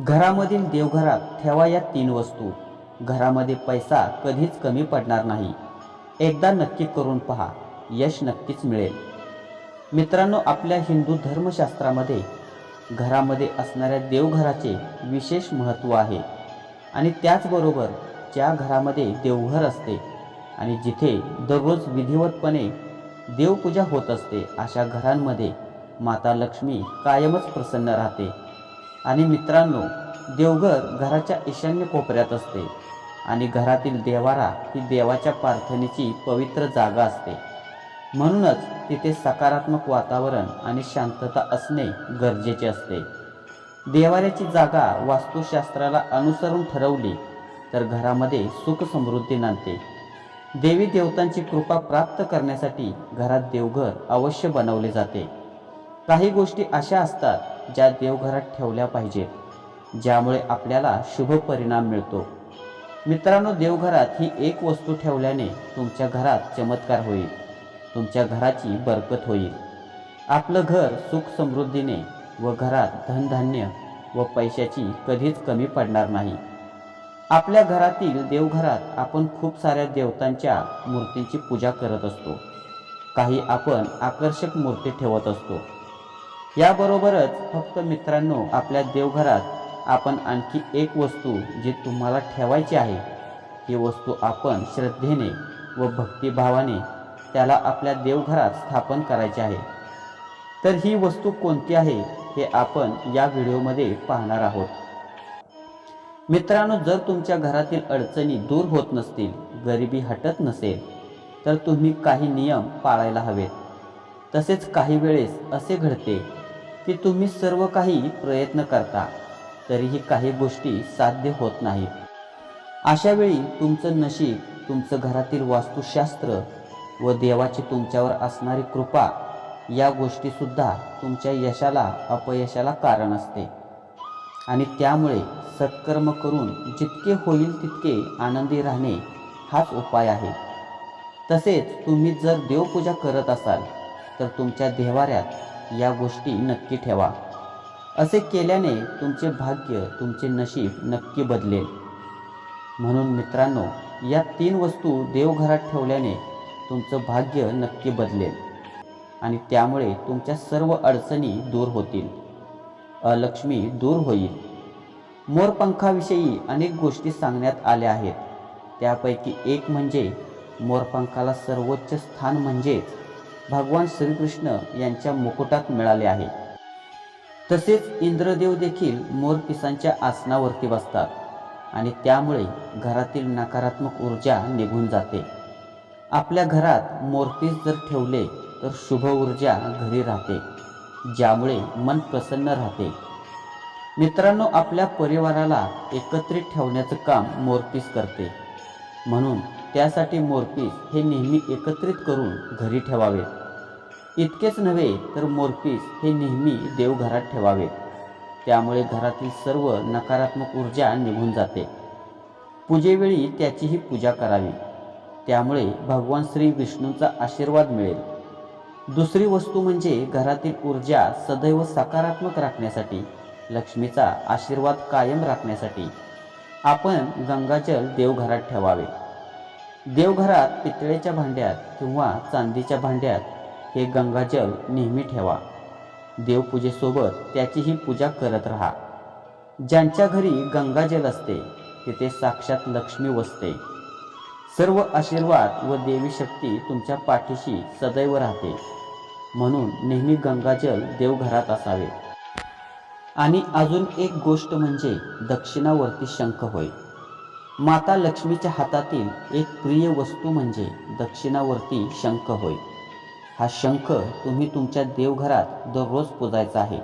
घरामधील देवघरात ठेवा या तीन वस्तू. घरामध्ये पैसा कधीच कमी पडणार नाही. एकदा नक्की करून पहा यश नक्कीच मिळेल. मित्रांनो आपल्या हिंदू धर्मशास्त्रामध्ये घरामध्ये असणाऱ्या देवघराचे विशेष महत्त्व आहे. आणि त्याचबरोबर ज्या घरामध्ये देवघर असते आणि जिथे दररोज विधिवतपणे देवपूजा होत असते अशा घरांमध्ये माता लक्ष्मी कायमच प्रसन्न राहते. आणि मित्रांनो देवघर घराच्या ईशान्य कोपऱ्यात असते आणि घरातील देवारा ही देवाच्या प्रार्थनेची पवित्र जागा असते. म्हणूनच तिथे सकारात्मक वातावरण आणि शांतता असणे गरजेचे असते. देवाऱ्याची जागा वास्तुशास्त्राला अनुसरून ठरवली तर घरामध्ये सुख समृद्धी नांदते. देवी देवतांची कृपा प्राप्त करण्यासाठी घरात देवघर अवश्य बनवले जाते. काही गोष्टी अशा असतात ज्या देवघरात ठेवल्या पाहिजेत ज्यामुळे आपल्याला शुभ परिणाम मिळतो. मित्रांनो देवघरात ही एक वस्तू ठेवल्याने तुमच्या घरात चमत्कार होईल. तुमच्या घराची बरकत होईल. आपलं घर सुख समृद्धीने व घरात धनधान्य व पैशाची कधीच कमी पडणार नाही. आपल्या घरातील देवघरात आपण खूप साऱ्या देवतांच्या मूर्तींची पूजा करत असतो. काही आपण आकर्षक मूर्ती ठेवत असतो. याबरोबरच फक्त मित्रांनो आपल्या देवघरात आपण आणखी एक वस्तू जी तुम्हाला ठेवायची आहे. ही वस्तू आपण श्रद्धेने व भक्तिभावाने त्याला आपल्या देवघरात स्थापन करायचे आहे. तर ही वस्तू कोणती आहे हे आपण या व्हिडिओमध्ये पाहणार आहोत. मित्रांनो जर तुमच्या घरातील अडचणी दूर होत नसतील गरिबी हटत नसेल तर तुम्ही काही नियम पाळायला हवेत. तसेच काही वेळेस असे घडते की तुम्ही सर्व काही प्रयत्न करता तरीही काही गोष्टी साध्य होत नाहीत. अशा वेळी तुमचं नशीब तुमचं घरातील वास्तुशास्त्र व देवाची तुमच्यावर असणारी कृपा या गोष्टीसुद्धा तुमच्या यशाला अपयशाला कारण असते. आणि त्यामुळे सत्कर्म करून जितके होईल तितके आनंदी राहणे हाच उपाय आहे. तसेच तुम्ही जर देवपूजा करत असाल तर तुमच्या देवाऱ्यात या गोष्टी नक्की ठेवा. असे केल्याने तुमचे भाग्य तुमचे नशीब नक्की बदलेल. म्हणून मित्रांनो या तीन वस्तू देवघरात ठेवल्याने तुमचं भाग्य नक्की बदलेल. आणि त्यामुळे तुमच्या सर्व अडचणी दूर होतील. अलक्ष्मी दूर होईल. मोरपंखाविषयी अनेक गोष्टी सांगण्यात आल्या आहेत. त्यापैकी एक म्हणजे मोरपंखाला सर्वोच्च स्थान म्हणजेच भगवान श्रीकृष्ण यांच्या मुकुटात मिळाले आहे. तसेच इंद्रदेव देखील मोरपिसांच्या आसनावरती बसतात आणि त्यामुळे घरातील नकारात्मक ऊर्जा निघून जाते. आपल्या घरात मोरपीस जर ठेवले तर शुभ ऊर्जा घरी राहते ज्यामुळे मन प्रसन्न राहते. मित्रांनो आपल्या परिवाराला एकत्रित ठेवण्याचं काम मोरपीस करते. म्हणून त्यासाठी मोरपीस हे नेहमी एकत्रित करून घरी ठेवावे. इतकेच नव्हे तर मोरपीस हे नेहमी देवघरात ठेवावे. त्यामुळे घरातील सर्व नकारात्मक ऊर्जा निघून जाते. पूजेवेळी त्याचीही पूजा करावी. त्यामुळे भगवान श्री विष्णूंचा आशीर्वाद मिळेल. दुसरी वस्तू म्हणजे घरातील ऊर्जा सदैव सकारात्मक राखण्यासाठी लक्ष्मीचा आशीर्वाद कायम राखण्यासाठी. आपण गंगाजल देवघरात ठेवावे. देवघरात पितळेच्या भांड्यात किंवा चांदीच्या भांड्यात हे गंगाजल नेहमी ठेवा. देवपूजेसोबत त्याचीही पूजा करत राहा. ज्यांच्या घरी गंगाजल असते तिथे साक्षात लक्ष्मी वसते. सर्व आशीर्वाद व देवी शक्ती तुमच्या पाठीशी सदैव राहते. म्हणून नेहमी गंगाजल देवघरात असावे. आणि अजून एक गोष्ट म्हणजे दक्षिणावर्ती शंख होय. माता लक्ष्मीच्या हातातील एक प्रिय वस्तू म्हणजे दक्षिणावरती शंख होय. हा शंख तुम्ही तुमच्या देवघरात दररोज पुजायचा आहे.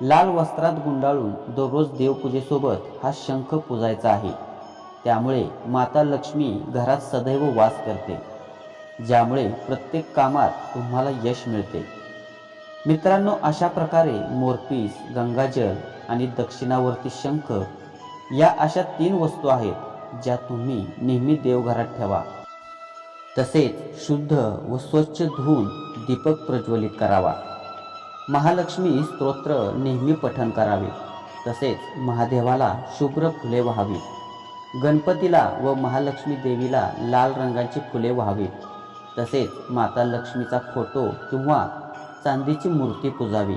लाल वस्त्रात गुंडाळून दररोज देवपूजेसोबत हा शंख पुजायचा आहे. त्यामुळे माता लक्ष्मी घरात सदैव वास करते ज्यामुळे प्रत्येक कामात तुम्हाला यश मिळते. मित्रांनो अशा प्रकारे मोरपीस गंगाजल आणि दक्षिणावर्ती शंख या अशा तीन वस्तू आहेत ज्या तुम्ही नेहमी देवघरात ठेवा. तसेच शुद्ध व स्वच्छ धुवून दीपक प्रज्वलित करावा. महालक्ष्मी स्तोत्र नेहमी पठण करावे. तसेच महादेवाला शुभ्र फुले व्हावी गणपतीला व महालक्ष्मी देवीला लाल रंगाची फुले व्हावीत. तसेच माता लक्ष्मीचा फोटो किंवा चांदीची मूर्ती पुजावी.